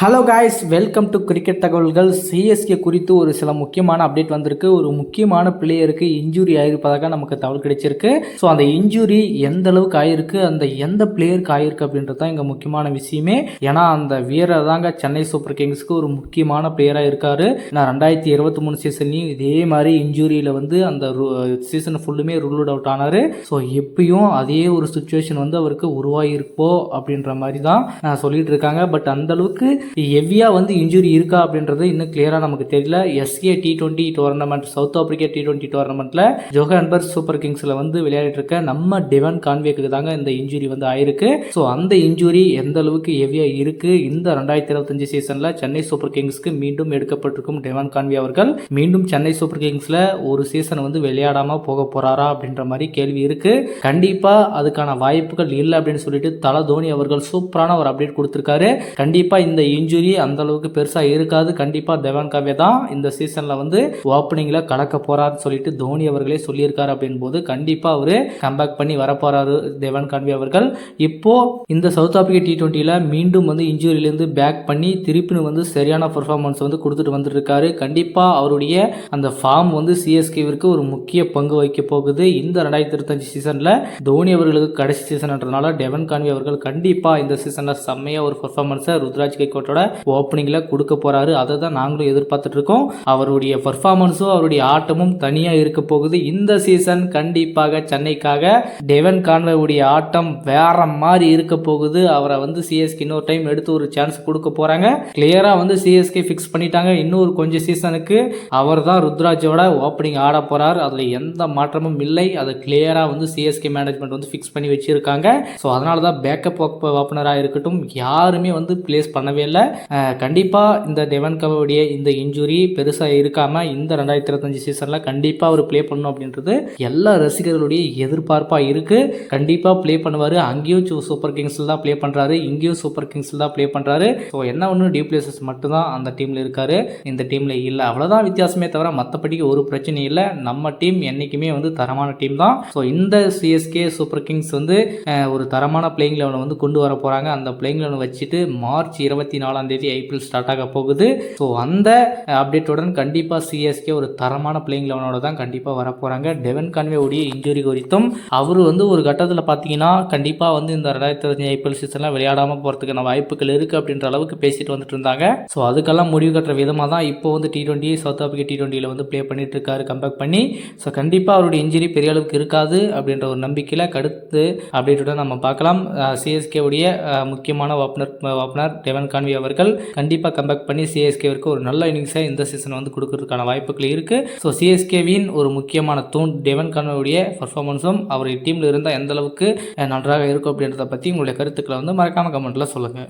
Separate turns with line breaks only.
Hello guys welcome to cricket தகவல்கள். CSK குறித்து ஒரு சில முக்கியமான அப்டேட் வந்திருக்கு. ஒரு முக்கியமான பிளேயருக்கு இன்ஜுரி ஆகியிருப்பதாக நமக்கு தகவல் கிடைச்சிருக்கு. ஸோ அந்த இன்ஜுரி எந்த அளவுக்கு ஆயிருக்கு? அந்த எந்த பிளேயருக்கு ஆயிருக்கு அப்படின்றது தான் இங்கே முக்கியமான விஷயமே. ஏன்னா அந்த வீரர் தாங்க சென்னை சூப்பர் கிங்ஸ்க்கு ஒரு முக்கியமான பிளேயராக இருக்காரு. நான் ரெண்டாயிரத்தி இருபத்தி மூணு சீசன்லையும் இதே மாதிரி இன்ஜுரியில் வந்து அந்த சீசன் ஃபுல்லுமே ரூல் அவுட் ஆனார். ஸோ எப்பயும் அதே ஒரு சுச்சுவேஷன் வந்து அவருக்கு உருவாகிருப்போ அப்படின்ற மாதிரி தான் சொல்லிட்டு இருக்காங்க. பட் அந்த அளவுக்கு எவ்வியா வந்து இன்ஜுரி இருக்கா அப்படின்றது இன்னும் கிளியராக நமக்கு தெரியல. SA T twenty tournament South Africa T twenty டோர்னமெண்ட்டில் Johannesburg super கிங்ஸில் வந்து விளையாடிட்டு இருக்க நம்ம டெவன் கான்வேக்கு தாங்க இந்த இன்ஜுரி வந்து ஆயிருக்கு. ஸோ அந்த இன்ஜுரி எந்த அளவுக்கு ஹெவியாக இருக்குது இந்த ரெண்டாயிரத்தி இருபத்தஞ்சு சீசனில் சென்னை சூப்பர் கிங்ஸ்க்கு மீண்டும் எடுக்கப்பட்டிருக்கும் டெவன் கான்வே அவர்கள். மீண்டும் சென்னை சூப்பர் கிங்ஸில் ஒரு சீசன் வந்து விளையாடாமல் போக போகிறாரா அப்படின்ற மாதிரி கேள்வி இருக்குது கண்டிப்பாக அதுக்கான வாய்ப்புகள் இல்லை அப்படின்னு சொல்லிட்டு தல தோனி அவர்கள் சூப்பரான ஒரு அப்டேட் கொடுத்துருக்காரு. கண்டிப்பாக இந்த இன்ஜுரி அந்தளவுக்கு பெருசாக இருக்காது. கண்டிப்பாக தேவன் காவ்யா தான் இந்த சீசனில் வந்து ஓப்பனிங்கில் கலக்க போகிறாருன்னு சொல்லிட்டு தோனி அவர்களே சொல்லியிருக்காரு அப்படின் போது கண்டிப்பாக அவர் கம்பேக் பண்ணி வரப்போகிறாரு தேவன் கான்வே அவர்கள். இப்போது இந்த சவுத் ஆப்பிரிக்கா டி ட்வெண்ட்டியில் மீண்டும் வந்து இன்ஜுரியிலேருந்து பேக் பண்ணி திருப்பின்னு வந்து சரியான பர்ஃபார்மன்ஸ் வந்து கொடுத்துட்டு வந்துருக்காரு. கண்டிப்பாக அவருடைய அந்த ஃபார்ம் வந்து சிஎஸ்கேவிற்கு ஒரு முக்கிய பங்கு வகிக்க போகுது. இந்த ரெண்டாயிரத்தி இருபத்தஞ்சு சீசனில் தோனி அவர்களுக்கு கடைசி சீசன்ன்றதுனால டெவன் கான்வி அவர்கள் கண்டிப்பாக இந்த சீசனில் செம்மையாக ஒரு பர்ஃபார்மன்ஸை ருத்ராஜ் கைகோட்டோட ஓப்பனிங்கில் கொடுக்க போகிறாரு அதை தான் நாங்களும் எதிர்பார்த்துட்டு இருக்கோம் அவருடைய பர்ஃபார்மன்ஸும் அவருடைய ஆட்டமும் தனியாக இருக்க போகுது. இந்த சீசன் கண்டிப்பாக சென்னைக்காக டெவன் கான்வேவுடைய ஆட்டம் வேற மாதிரி இருக்க போகுது. அவரை வந்து சிஎஸ்கே இன்னொரு டைம் எடுத்து ஒரு சான்ஸ் கொடுக்க போகிறாங்க கிளியராக வந்து சிஎஸ்கே ஃபிக்ஸ் பண்ணிட்டாங்க. இன்னொரு கொஞ்சம் சீசனுக்கு அவர் தான் ருத்ராஜோட ஓப்பனிங் ஆட போகிறார் அதில் எந்த மாற்றமும் இல்லை. அதை கிளியராக வந்து சிஎஸ்கே மேனேஜ்மெண்ட் வந்து ஃபிக்ஸ் பண்ணி வச்சுருக்காங்க. ஸோ அதனால தான் பேக்கப் ஓப்பனராக இருக்கட்டும் யாருமே வந்து பிளேஸ் பண்ணவே இல்லை கண்டிப்பாக இந்த டெவன் கவோடைய இந்த இன்ஜுரி பெருசாக இருக்காமல் இந்த ரெண்டாயிரத்தி இருபத்தஞ்சி சீசனில் கண்டிப்பாக அவர் ப்ளே பண்ணணும் அப்படின்றது எல்லா ரசிகர்களுடைய எதிர்பார்ப்பாக இருக்குது கண்டிப்பாக ப்ளே பண்ணுவார். அங்கேயும் சூப்பர் கிங்ஸில் தான் ப்ளே பண்ணுறாரு இங்கேயும் சூப்பர் கிங்ஸில் தான் ப்ளே பண்ணுறாரு ஸோ என்ன ஒன்று டியூப்ளேசஸ் மட்டும்தான் அந்த டீமில் இருக்கார். இந்த டீமில் இல்லை. அவ்வளோதான் வித்தியாசமே தவிர மற்றபடிக்கு ஒரு பிரச்சனையும் இல்லை. நம்ம டீம் என்றைக்குமே வந்து தரமான டீம் தான். ஸோ இந்த சிஎஸ்கே சூப்பர் கிங்ஸ் வந்து ஒரு தரமான பிளேயிங் லெவனை வந்து கொண்டு வர போகிறாங்க அந்த பிளேயிங் லெவனை வச்சுட்டு மார்ச் இருபத்தி நாலாம் தேதி ஐபிஎல் ஸ்டார்ட் ஆக போகுது. ஸோ அந்த uh, அப்டேட்டுடன் கண்டிப்பாக சிஎஸ்கே ஒரு தரமான பிளேயிங் லெவனோட தான் கண்டிப்பாக வரப்போகிறாங்க டெவன் கான்வே உடைய இன்ஜுரி குறித்தும் அவர் வந்து ஒரு கட்டத்தில் பார்த்தீங்கன்னா கண்டிப்பாக வந்து இந்த ரெண்டாயிரத்தி இருபத்தஞ்சு ஐபிஎல் சீசன்லாம் விளையாடாமல் போகிறதுக்கான வாய்ப்புகள் இருக்குது அப்படின்ற அளவுக்கு பேசிட்டு வந்துட்டு இருந்தாங்க. ஸோ அதுக்கெல்லாம் முடிவு கட்டுற விதமாக தான் இப்போ வந்து T twenty south Africa T டுவெண்ட்டியில் வந்து ப்ளே பண்ணிட்டு இருக்காரு கம்பேக் பண்ணி. ஸோ கண்டிப்பாக அவருடைய இன்ஜுரி பெரிய அளவுக்கு இருக்காது அப்படின்ற ஒரு நம்பிக்கையில் கடுத்து அப்டேட்டுடன் நம்ம பார்க்கலாம். Uh, சிஎஸ்கே உடைய uh, முக்கியமான ஓப்பனர் ஓப்பனர் டெவன் கான்வி அவர்கள் கண்டிப்பாக கம்பேக் பண்ணி சிஎஸ்கேவிற்கு ஒரு நல்ல இன்னிங்ஸை இந்த சீசன் வந்து கொடுக்கறதுக்கான வாய்ப்புகள் இருக்குது ஸோ சிஎஸ்கேவின் ஒரு முக்கியமான தூண் டெவன் கான்வேவுடைய பர்ஃபார்மன்ஸும் அவருடைய டீமில் இருந்தால் எந்த அளவுக்கு நன்றாக இருக்கும் அப்படின்றத பற்றி உங்களுடைய கருத்துக்களை வந்து மறக்காமல் கமெண்ட்டில் சொல்லுங்கள்